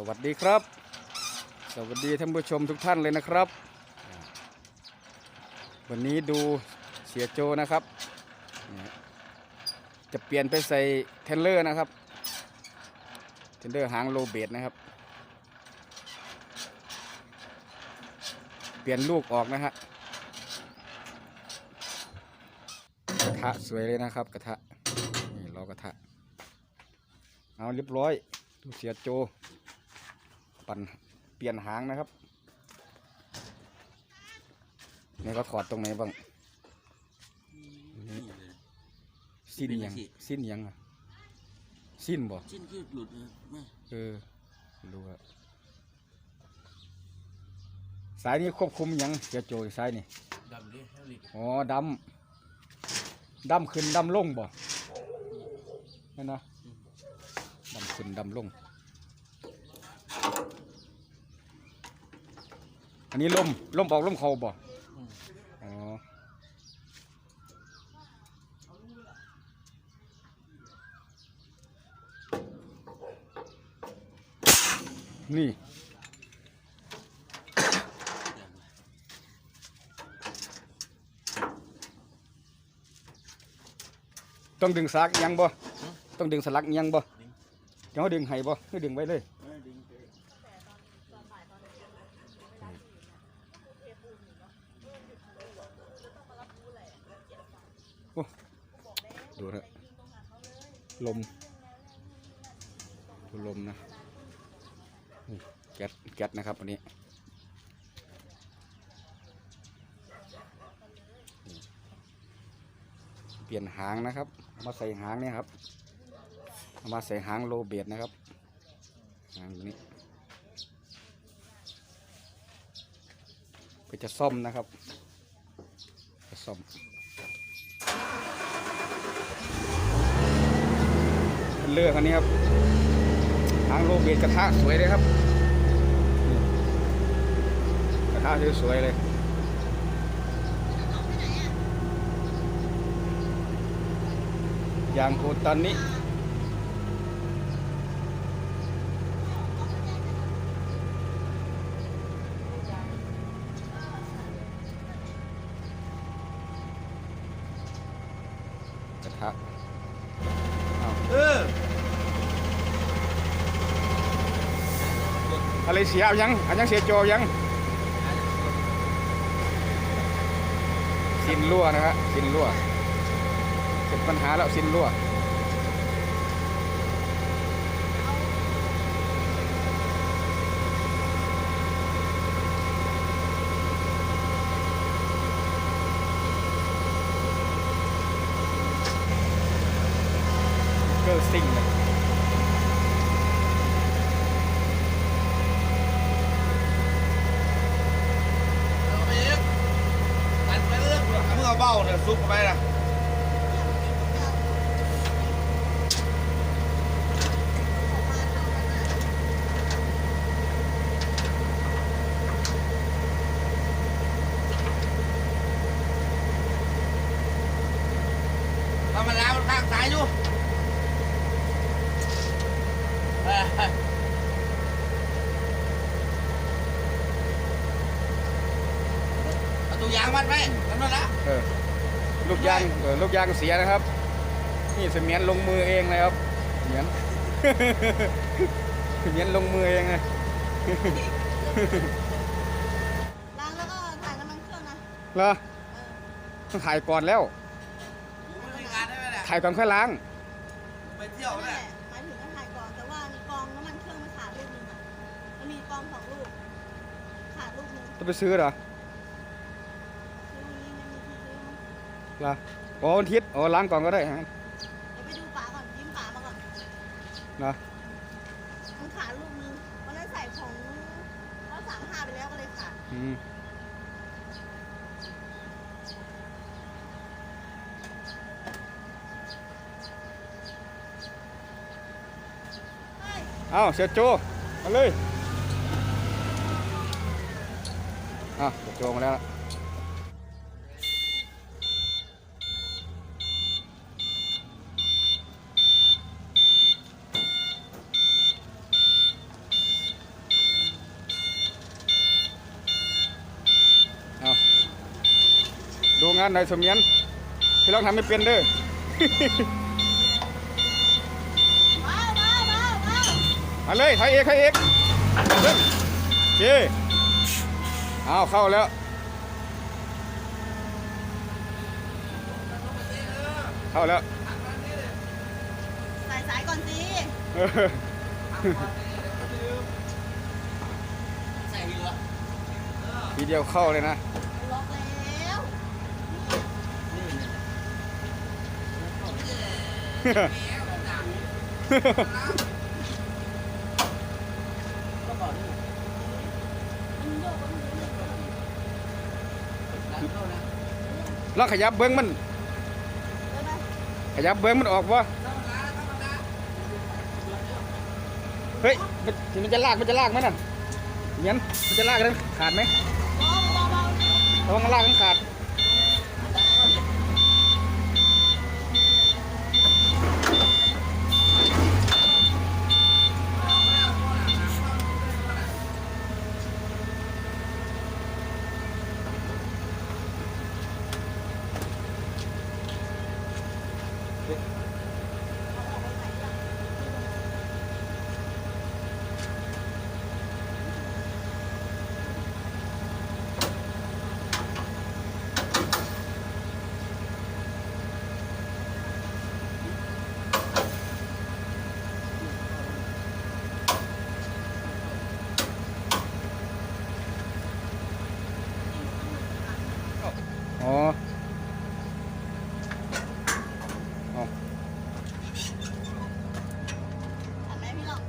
สวัสดีครับ สวัสดีท่านผู้ชมทุกท่านเลยนะครับ วันนี้ดูเสียโจนะครับ จะเปลี่ยนไปใส่เทนเลอร์นะครับเทนเลอร์หางโลเบดนะครับ เปลี่ยนลูกออกนะฮะกระทะสวยเลยนะครับกระทะนี่ล้อกระทะเอาเรียบร้อยดูเสียโจ ปั่นเปลี่ยนหางนะครับนี่ก็ถอดตรงไหนบ้างนี่สิ้นยังสิ้นยังอะสิ้นบ่ชิ้นที่หลุดเลยไม่เออรู้อะสายนี้ควบคุมยังเสียโจสายนี่ดำดิให้หลิดอ๋อดำดำขึ้นดำลงบ่นั่นนะดำขึ้นดำลง อันนี้ลมลมออกลมเขาบ่อ๋อนี่ต้องดึงสักยังบ่ ต้องดึงสลักยังบ่เดี๋ยวเขาดึงให้บ่ให้ดึงไว้เลย ดูนะลม ดูลมนะแก๊สแก๊สนะครับอันนี้เปลี่ยนหางนะครับามาใส่หางเนี่ยครับามาใส่หางโลเบียดนะครับ หางนี้ก็จะซ่อมนะครับ จะซ่อม เลือกอันนี้ครับทางโลเบดกระทะสวยเลยครับ กระทะสวยๆเลยยางโคตันนี้กระทะอ้าว เออ อะไรเสียเอายังเอายังเสียโจยังสินรั่วนะฮะสินรั่วเก็บปัญหาแล้วสินรั่วเกิดสิ่งเลย เอาไปอีกตัดไปเรื่อยๆมึง เอาเบ้าเนี่ยซุกเข้าไปนะทำมันล้างมันข้างซ้ายอยู่ เออเอาตัวยางมัดไว้มันมาละเออลูกยางเออลูกยางเสียนะครับ นี่เสมียนลงมือเองเลยครับเสมียนเสมียนลงมือเองเลยล้างแล้วก็ถ่ายน้ำมันเครื่องนะเหรอต้องถ่ายก่อนแล้ว ไม่มีงานได้ไหมเนี่ยถ่ายก่อนค่อยล้าง ไปเที่ยวนั่นเนี่แหยละหมายถึงว่าถ่ายก่อนแต่ว่ามีกองน้ำมันเครื่องมันขาดลูกหนึงอะมันมีกองสองลูกขาดลูกหนึงจะไปซื้อเหรอซื้อวันนี้มันมีที่ซื้อมั้ง เหรออ๋อวันอาทิตย์อ๋อล้างก่อนก็ได้ฮะเดี๋ยวไปดูฝาก่อนยิ้มฝามาก่อนเหรอมันขาดลูกหนึงวันนั้นใส่ของร้อยสามห้าไปแล้วก็เลยขาดอืมเอาเสียโจมาเลยอะเสียโจมาแล้วล่ะานหน่อยสมเมียนพี่ลองทำไม่เป็นเด้อว้าวว้าวว้าวว้าวมาเลยไทยเอกไทยเอกเริ่มโอเคเอาเข้าแล้วเข้าแล้วสายสายก่อนสิเออใส่เหรอทีเดียวเข้าเลยนะ ล็อกแล้ว ก็บอกดิมันโยกมันโยกมันโยกหลังเข้านะลองขยับเบิ้องมัน ขยับเบิ้องมันออกวะเฮ้ย มันจะลาก มันจะลากไหมน่ะเมียมันจะลากกันขาดไหมเบาเบาเบาระวังลากมันขาด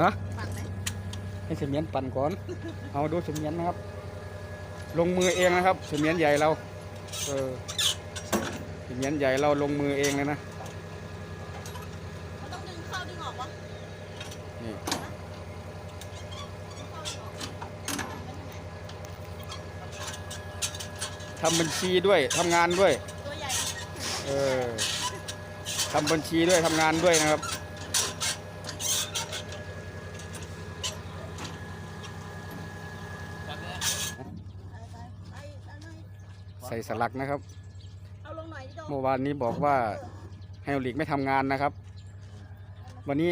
ฮะปั่นไหมให้เสมียนปั่นก่อน เอาดูเสมียนนะครับ ลงมือเองนะครับเสมียนใหญ่เรา เออเสมียนใหญ่เราลงมือเองเลยนะ มันต้องดึงเข้าดึงออกวะนี่เข้าดึงออกไปทางไหนทำบัญชีด้วยทำงานด้วย ตัวใหญ่ เออทำบัญชีด้วยทำงานด้วยนะครับจับเลย ไปไปไปไปหน่อย ใส่สลักนะครับเอาลงหน่อยดิโดเมื่อวานนี้บอกว่าไฮโอลิกไม่ทำงานนะครับ วันนี้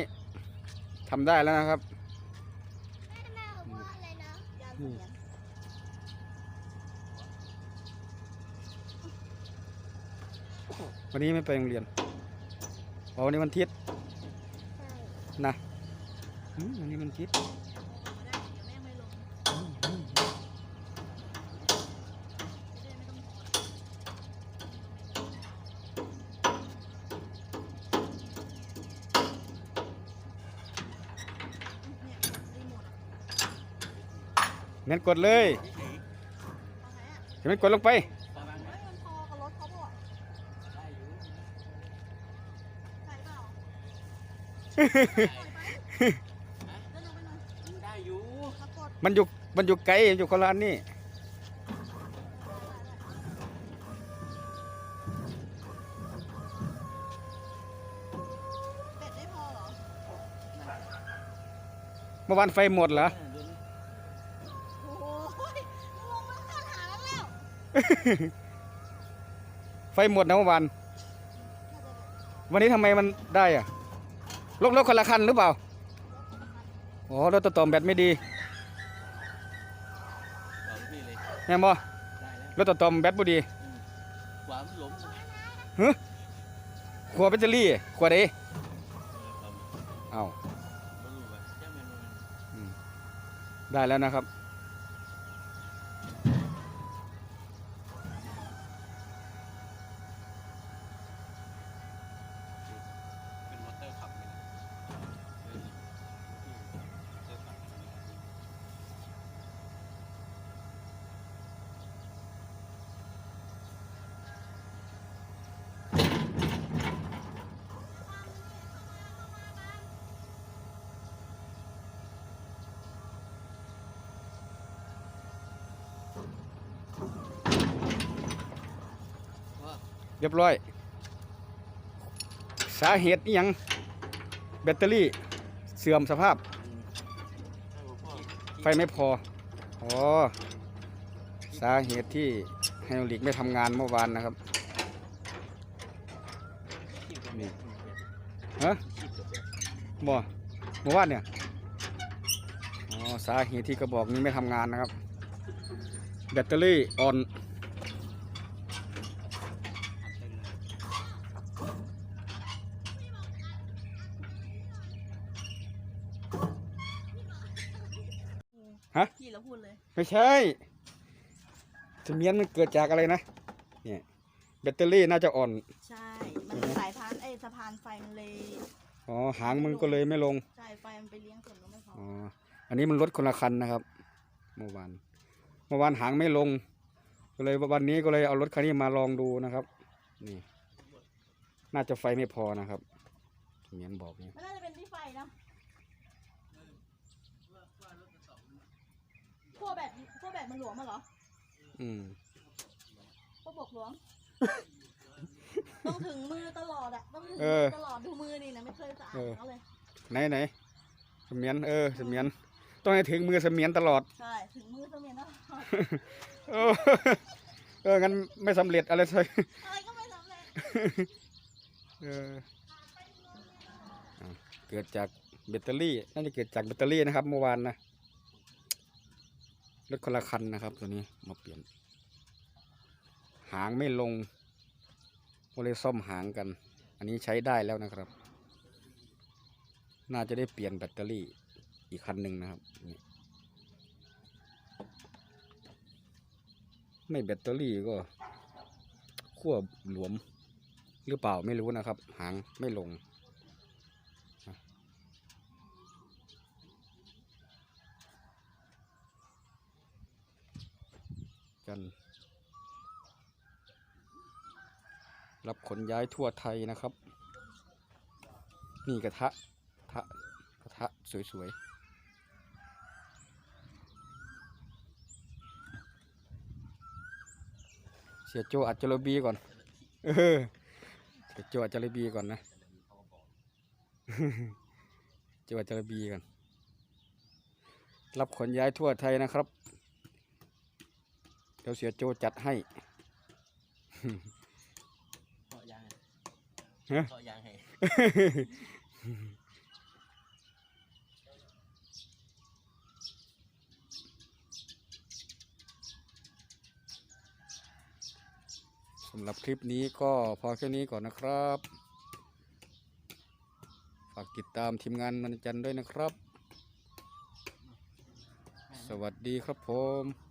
ทำได้แล้วนะครับยานเสมียนวันนี้ไม่ไปโรงเรียนอ๋อวันนี้วันอาทิตย์นะอืมวันนี้วันอาทิตย์ เดี๋ยวแม่ไม่ลงจะได้ไม่ต้องถอดเนี่ยรีโมทอะ งั้นกดเลยเอาไม่กดลงไปมันอกับรถเขาเปล่าได้อยู่ใส่เปล่าเดินลงไปมันอยู่มันอยู่ไกลอยู่คนละอันนี่เมื่อวานไฟหมดเหรอ โอ้ยงงมันขาดหาแล้ว ไฟหมดนะเมื่อวานน่าจะแบบวันนี้ทำไมมันได้อะรถรถคนละคันหรือเปล่าอ๋อรถตัวต่อมแบตไม่ดีต่อพี่เลยแม่นบ่ได้แล้วรถตัวต่อมแบตบ่ดีขวามันหลงขวดแบตเตอรี่ขวดเอเออความเอ้าบ่รู้ว่าจะเป็นมันได้แล้วนะครับ เรียบร้อย สาเหตุนี่ยังแบตเตอรี่เสื่อมสภาพ ไฟไม่พอ อ๋อ สาเหตุที่ไฮดรอลิกไม่ทำงานเมื่อวานนะครับนี่ฮะบ่เมื่อวานเนี่ย อ๋อ สาเหตุที่กระบอกนี้ไม่ทำงานนะครับ แบตเตอรี่อ่อน ไม่ใช่เสมียนมันเกิดจากอะไรนะ เนี่ยแบตเตอรี่น่าจะอ่อน ใช่ มันสายพานไอ้สะพานไฟมันเลย อ๋อ หางมันก็เลยไม่ลง ใช่ ไฟมันไปเลี้ยงส่วนก็ไม่พอ อ๋อ อันนี้มันลดคนละคันนะครับ เมื่อวาน เมื่อวานหางไม่ลง ก็เลยวันนี้ก็เลยเอารถคันนี้มาลองดูนะครับ นี่ น่าจะไฟไม่พอนะครับเสมียนบอกนี่มันน่าจะเป็นที่ไฟนะพวกแบบพวกแบบ มันหลวมมาเหรออืมพวกบกหลวม ต้องถึงมือตลอดอะต้องถึงเอมืออตลอดดูมือนี่นะไม่เคยสะอาดเออเขาเลยไหนไหนเสมียนเออเสมียนต้องให้ถึงมือเสมียนตลอดใช่ถึงมือเสมียนตลอดเออเอองั้นไม่สำเร็จอะไรเลยอะไรก็ไม่สำเร็จเอออะเกิดจากแบตเตอรี่น่าจะเกิดจากแบตเตอรี่นะครับเมื่อวานนะ รถคนละคันนะครับ ตัวนี้มาเปลี่ยน หางไม่ลงก็เลยซ่อมหางกัน อันนี้ใช้ได้แล้วนะครับ น่าจะได้เปลี่ยนแบตเตอรี่อีกคันหนึ่งนะครับนี่ไม่แบตเตอรี่ก็ขั้วหลวมหรือเปล่าไม่รู้นะครับ หางไม่ลง กัน รับขนย้ายทั่วไทยนะครับ นี่กระทะทะกระทะสวยๆเสียโจอัดจระบีก่อน เออ เสียโจอัดจระบีก่อนนะโจอัดจระบีก่อน รับขนย้ายทั่วไทยนะครับ ดี๋ยวเสียโจจัดให้เกาะยางฮะเกาะยางให้สำหรับคลิปนี้ก็พอแค่นี้ก่อนนะครับ ฝากติดตามทีมงานมันจันทร์ด้วยนะครับ สวัสดีครับผม